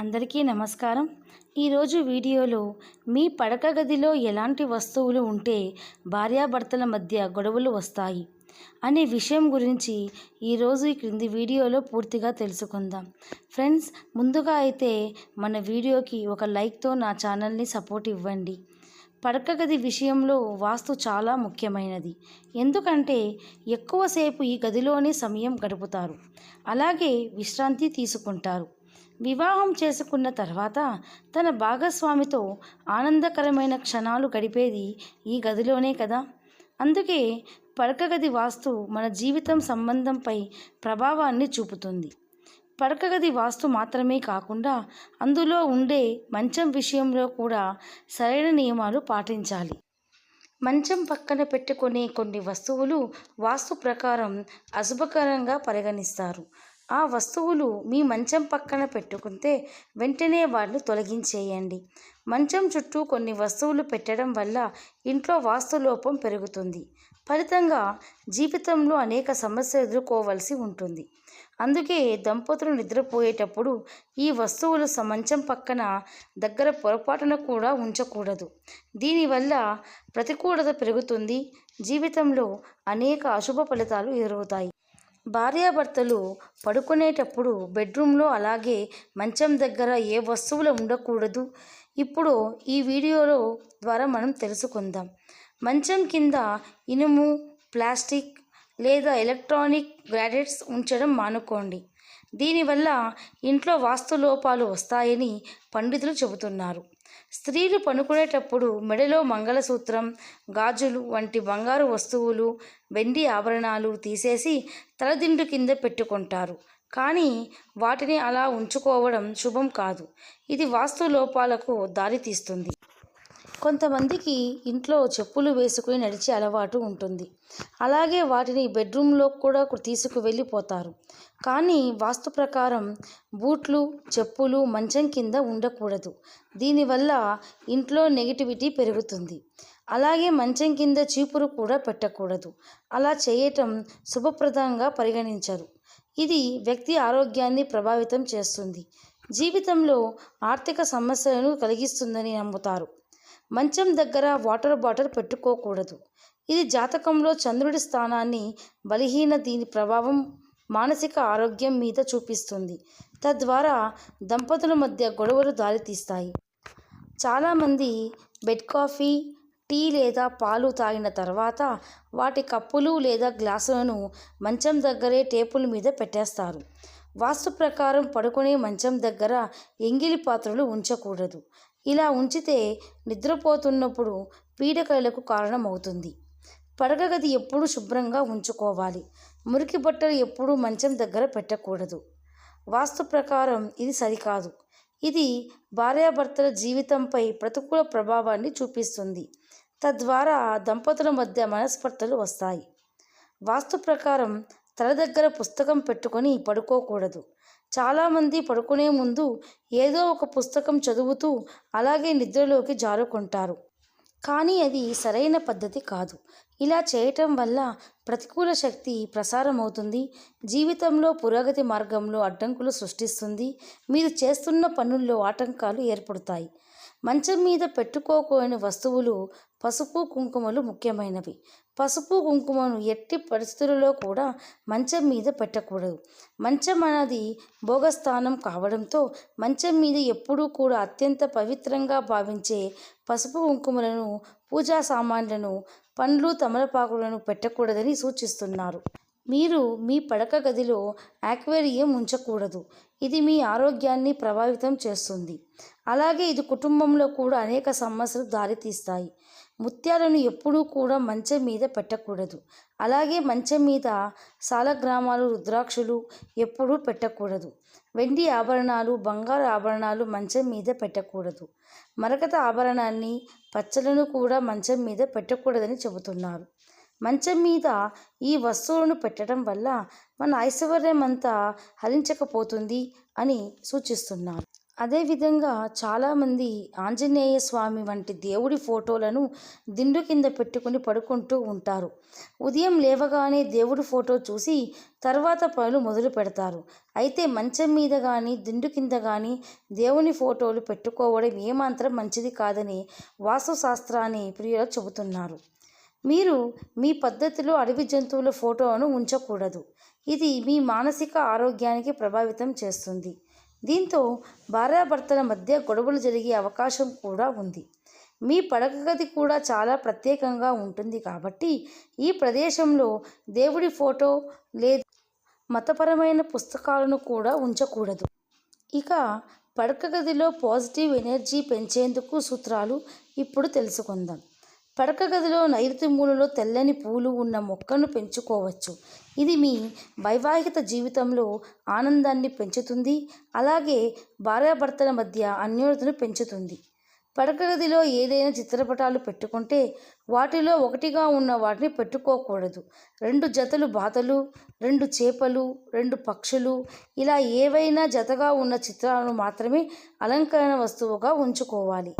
అందరికీ నమస్కారం. ఈరోజు వీడియోలో మీ పడక గదిలో ఎలాంటి వస్తువులు ఉంటే భార్యాభర్తల మధ్య గొడవలు వస్తాయి అనే విషయం గురించి ఈరోజు ఈ క్రింది వీడియోలో పూర్తిగా తెలుసుకుందాం. ఫ్రెండ్స్ ముందుగా అయితే మన వీడియోకి ఒక లైక్తో నా ఛానల్ని సపోర్ట్ ఇవ్వండి. పడక గది విషయంలో వాస్తు చాలా ముఖ్యమైనది. ఎందుకంటే ఎక్కువసేపు ఈ గదిలోనే సమయం గడుపుతారు. అలాగే విశ్రాంతి తీసుకుంటారు. వివాహం చేసుకున్న తర్వాత తన భాగస్వామితో ఆనందకరమైన క్షణాలు గడిపేది ఈ గదిలోనే కదా? అందుకే పడకగది వాస్తు మన జీవితం సంబంధంపై ప్రభావాన్ని చూపుతుంది. పడకగది వాస్తు మాత్రమే కాకుండా అందులో ఉండే మంచం విషయంలో కూడా సరైన నియమాలు పాటించాలి. మంచం పక్కన పెట్టుకునే కొన్ని వస్తువులు వాస్తు ప్రకారం అశుభకరంగా పరిగణిస్తారు. ఆ వస్తువులు మీ మంచం పక్కన పెట్టుకుంటే వెంటనే వాటిని తొలగించేయండి. మంచం చుట్టూ కొన్ని వస్తువులు పెట్టడం వల్ల ఇంట్లో వాస్తు లోపం పెరుగుతుంది. ఫలితంగా జీవితంలో అనేక సమస్యలు ఎదుర్కోవలసి ఉంటుంది. అందుకే దంపతులు నిద్రపోయేటప్పుడు ఈ వస్తువులు స- మంచం పక్కన దగ్గర పొరపాటున కూడా ఉంచకూడదు. దీనివల్ల ప్రతికూలత పెరుగుతుంది. జీవితంలో అనేక అశుభ ఫలితాలు ఎదురవుతాయి. భార్యాభర్తలు పడుకునేటప్పుడు బెడ్రూమ్లో అలాగే మంచం దగ్గర ఏ వస్తువులు ఉండకూడదు. ఇప్పుడు ఈ వీడియోలో ద్వారా మనం తెలుసుకుందాం. మంచం కింద ఇనుము ప్లాస్టిక్ లేదా ఎలక్ట్రానిక్ గ్రాడెట్స్ ఉంచడం మానుకోండి. దీనివల్ల ఇంట్లో వాస్తు లోపాలు వస్తాయని పండితులు చెబుతున్నారు. స్త్రీలు పనుకునేటప్పుడు మెడలో మంగళసూత్రం గాజులు వంటి బంగారు వస్తువులు వెండి ఆభరణాలు తీసేసి తలదిండు కింద పెట్టుకుంటారు. కానీ వాటిని అలా ఉంచుకోవడం శుభం కాదు. ఇది వాస్తు లోపాలకు దారితీస్తుంది. కొంతమందికి ఇంట్లో చెప్పులు వేసుకుని నడిచే అలవాటు ఉంటుంది. అలాగే వాటిని బెడ్రూమ్లో కూడా తీసుకువెళ్ళిపోతారు కానీ వాస్తు ప్రకారం బూట్లు చెప్పులు మంచం కింద ఉండకూడదు. దీనివల్ల ఇంట్లో నెగిటివిటీ పెరుగుతుంది. అలాగే మంచం కింద చీపురు కూడా పెట్టకూడదు. అలా చేయటం శుభప్రదంగా పరిగణించరు. ఇది వ్యక్తి ఆరోగ్యాన్ని ప్రభావితం చేస్తుంది. జీవితంలో ఆర్థిక సమస్యలను కలిగిస్తుందని నమ్ముతారు. మంచం దగ్గర వాటర్ బాటిల్ పెట్టుకోకూడదు. ఇది జాతకంలో చంద్రుడి స్థానాన్ని బలహీన దీని ప్రభావం మానసిక ఆరోగ్యం మీద చూపిస్తుంది. తద్వారా దంపతుల మధ్య గొడవలు దారితీస్తాయి. చాలామంది బెడ్ కాఫీ టీ లేదా పాలు తాగిన తర్వాత వాటి కప్పులు లేదా గ్లాసులను మంచం దగ్గరే టేపుల మీద పెట్టేస్తారు. వాస్తు ప్రకారం పడుకునే మంచం దగ్గర ఎంగిలి పాత్రలు ఉంచకూడదు. ఇలా ఉంచితే నిద్రపోతున్నప్పుడు పీడకలకు కారణమవుతుంది. పడకగది ఎప్పుడూ శుభ్రంగా ఉంచుకోవాలి. మురికి బట్టలు ఎప్పుడూ మంచం దగ్గర పెట్టకూడదు. వాస్తు ప్రకారం ఇది సరికాదు. ఇది భార్యాభర్తల జీవితంపై ప్రతికూల ప్రభావాన్ని చూపిస్తుంది. తద్వారా దంపతుల మధ్య మనస్పర్ధలు వస్తాయి. వాస్తు ప్రకారం తల దగ్గర పుస్తకం పెట్టుకొని పడుకోకూడదు. చాలామంది పడుకునే ముందు ఏదో ఒక పుస్తకం చదువుతూ అలాగే నిద్రలోకి జారుకుంటారు. కానీ అది సరైన పద్ధతి కాదు. ఇలా చేయటం వల్ల ప్రతికూల శక్తి ప్రసారం అవుతుంది జీవితంలో పురోగతి మార్గంలో అడ్డంకులు సృష్టిస్తుంది. మీరు చేస్తున్న పనుల్లో ఆటంకాలు ఏర్పడతాయి. మంచం మీద పెట్టుకోకూడని వస్తువులు పసుపు కుంకుమలు ముఖ్యమైనవి. పసుపు కుంకుమను ఎట్టి పరిస్థితులలో కూడా మంచం మీద పెట్టకూడదు. మంచం అనేది భోగస్థానం కావడంతో మంచం మీద ఎప్పుడూ కూడా అత్యంత పవిత్రంగా భావించే పసుపు కుంకుమలను పూజా సామాన్లను పండ్లు తమలపాకులను పెట్టకూడదని సూచిస్తున్నారు. మీరు మీ పడక గదిలో ఆక్వేరియం ఉంచకూడదు. ఇది మీ ఆరోగ్యాన్ని ప్రభావితం చేస్తుంది. అలాగే ఇది కుటుంబంలో కూడా అనేక సమస్యలు దారితీస్తాయి. ముత్యాలను ఎప్పుడూ కూడా మంచం మీద పెట్టకూడదు. అలాగే మంచం మీద సాలగ్రామాలు రుద్రాక్షలు ఎప్పుడూ పెట్టకూడదు. వెండి ఆభరణాలు బంగారు ఆభరణాలు మంచం మీద పెట్టకూడదు. మరకత ఆభరణాన్ని పచ్చలను కూడా మంచం మీద పెట్టకూడదని చెబుతున్నారు. మంచం మీద ఈ వస్తువులను పెట్టడం వల్ల మన ఐశ్వర్యం అంతా హరించకపోతుంది అని సూచిస్తున్నారు. అదేవిధంగా చాలామంది ఆంజనేయ స్వామి వంటి దేవుడి ఫోటోలను దిండు కింద పెట్టుకుని పడుకుంటూ ఉంటారు. ఉదయం లేవగానే దేవుడి ఫోటో చూసి తర్వాత పనులు మొదలు పెడతారు. అయితే మంచం మీద కానీ దిండు కింద కానీ దేవుని ఫోటోలు పెట్టుకోవడం ఏమాత్రం మంచిది కాదని వాస్తుశాస్త్రాన్ని ప్రియులు చెబుతున్నారు. మీరు మీ పద్ధతిలో అడవి జంతువుల ఫోటోను ఉంచకూడదు. ఇది మీ మానసిక ఆరోగ్యానికి ప్రభావితం చేస్తుంది. దీంతో భార్యాభర్తల మధ్య గొడవలు జరిగే అవకాశం కూడా ఉంది. మీ పడక గది కూడా చాలా ప్రత్యేకంగా ఉంటుంది కాబట్టి ఈ ప్రదేశంలో దేవుడి ఫోటో లేదా. మతపరమైన పుస్తకాలను కూడా ఉంచకూడదు. ఇక పడక గదిలో పాజిటివ్ ఎనర్జీ పెంచేందుకు సూత్రాలు ఇప్పుడు తెలుసుకుందాం. పడక గదిలో నైరుతి మూలలో తెల్లని పూలు ఉన్న మొక్కను పెంచుకోవచ్చు. ఇది మీ వైవాహిక జీవితంలో ఆనందాన్ని పెంచుతుంది. అలాగే భార్యాభర్తల మధ్య అన్యోన్యతను పెంచుతుంది. పడక గదిలో ఏదైనా చిత్రపటాలు పెట్టుకుంటే వాటిలో ఒకటిగా ఉన్న వాటిని పెట్టుకోకూడదు. రెండు జతలు బాతలు రెండు చేపలు రెండు పక్షులు ఇలా ఏవైనా జతగా ఉన్న చిత్రాలను మాత్రమే అలంకరణ వస్తువుగా ఉంచుకోవాలి.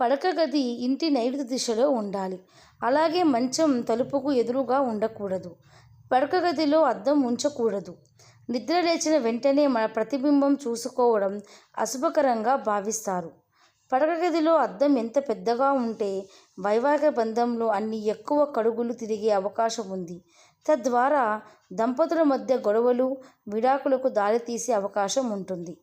పడక గది ఇంటి నైరుతి దిశలో ఉండాలి. అలాగే మంచం తలుపుకు ఎదురుగా ఉండకూడదు. పడక గదిలో అద్దం ఉంచకూడదు. నిద్ర లేచిన వెంటనే మన ప్రతిబింబం చూసుకోవడం అశుభకరంగా భావిస్తారు. పడక గదిలో అద్దం ఎంత పెద్దగా ఉంటే వైవాహిక బంధంలో అన్ని ఎక్కువ కడుగులు తిరిగే అవకాశం ఉంది. తద్వారా దంపతుల మధ్య గొడవలు విడాకులకు దారితీసే అవకాశం ఉంటుంది.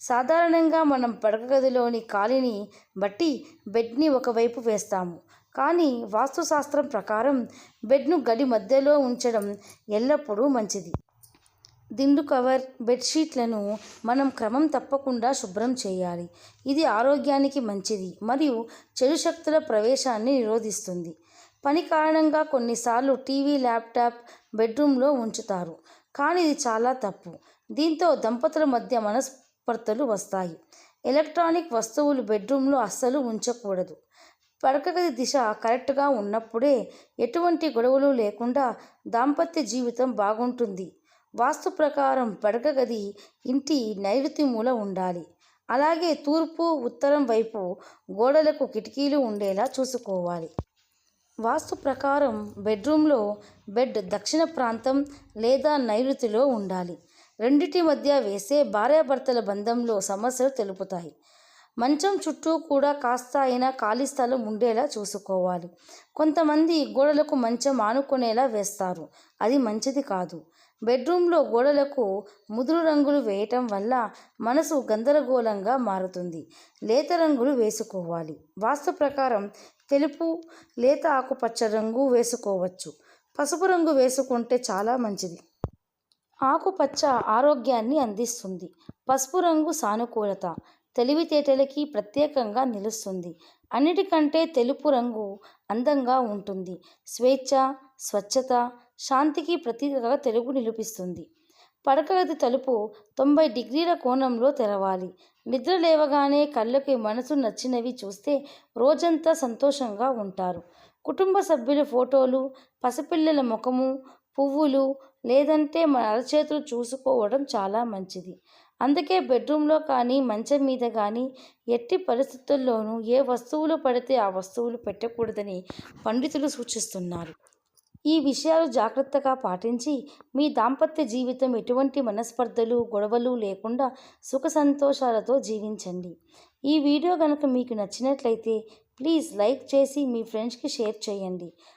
సాధారణంగా మనం పడక గదిలోని ఖాళీని బట్టి బెడ్ని ఒకవైపు వేస్తాము. కానీ వాస్తుశాస్త్రం ప్రకారం బెడ్ను గడి మధ్యలో ఉంచడం ఎల్లప్పుడూ మంచిది. దిండు కవర్ బెడ్షీట్లను మనం క్రమం తప్పకుండా శుభ్రం చేయాలి. ఇది ఆరోగ్యానికి మంచిది మరియు చెడు శక్తుల ప్రవేశాన్ని నిరోధిస్తుంది. పని కారణంగా కొన్నిసార్లు టీవీ ల్యాప్టాప్ బెడ్రూమ్లో ఉంచుతారు. కానీ ఇది చాలా తప్పు. దీంతో దంపతుల మధ్య మనస్పర్ధలు వస్తాయి. ఎలక్ట్రానిక్ వస్తువులు బెడ్రూమ్లో అస్సలు ఉంచకూడదు. పడకగది దిశ కరెక్ట్గా ఉన్నప్పుడే ఎటువంటి గొడవలు లేకుండా దాంపత్య జీవితం బాగుంటుంది. వాస్తు ప్రకారం పడకగది ఇంటి నైరుతి మూల ఉండాలి. అలాగే తూర్పు ఉత్తరం వైపు గోడలకు కిటికీలు ఉండేలా చూసుకోవాలి. వాస్తు ప్రకారం బెడ్రూమ్లో బెడ్ దక్షిణ ప్రాంతం లేదా నైరుతిలో ఉండాలి. రెండిటి మధ్య వేసే భార్యాభర్తల బంధంలో సమస్యలు తెలుపుతాయి. మంచం చుట్టూ కూడా కాస్త అయినా ఖాళీ స్థలం ఉండేలా చూసుకోవాలి. కొంతమంది గోడలకు మంచం ఆనుకునేలా వేస్తారు. అది మంచిది కాదు. బెడ్రూమ్లో గోడలకు ముదురు రంగులు వేయటం వల్ల మనసు గందరగోళంగా మారుతుంది. లేత రంగులు వేసుకోవాలి. వాస్తు ప్రకారం తెలుపు లేత ఆకుపచ్చ రంగు వేసుకోవచ్చు. పసుపు రంగు వేసుకుంటే చాలా మంచిది. ఆకుపచ్చ ఆరోగ్యాన్ని అందిస్తుంది. పసుపు రంగు సానుకూలత తెలివితేటలకి ప్రత్యేకంగా నిలుస్తుంది. అన్నిటికంటే తెలుపు రంగు అందంగా ఉంటుంది. స్వేచ్ఛ స్వచ్ఛత శాంతికి ప్రతీకగా తెలుగు నిలిపిస్తుంది. పడకగది తలుపు తొంభై డిగ్రీల కోణంలో తెరవాలి. నిద్ర లేవగానే కళ్ళకి మనసు నచ్చినవి చూస్తే రోజంతా సంతోషంగా ఉంటారు. కుటుంబ సభ్యుల ఫోటోలు పసిపిల్లల ముఖము పువ్వులు లేదంటే మన అరచేతులు చూసుకోవడం చాలా మంచిది. అందుకే బెడ్రూమ్లో కానీ మంచం మీద కానీ ఎట్టి పరిస్థితుల్లోనూ ఏ వస్తువులు పడితే ఆ వస్తువులు పెట్టకూడదని పండితులు సూచిస్తున్నారు. ఈ విషయాలు జాగ్రత్తగా పాటించి మీ దాంపత్య జీవితం ఎటువంటి మనస్పర్ధలు గొడవలు లేకుండా సుఖ సంతోషాలతో జీవించండి. ఈ వీడియో కనుక మీకు నచ్చినట్లయితే ప్లీజ్ లైక్ చేసి మీ ఫ్రెండ్స్కి షేర్ చేయండి.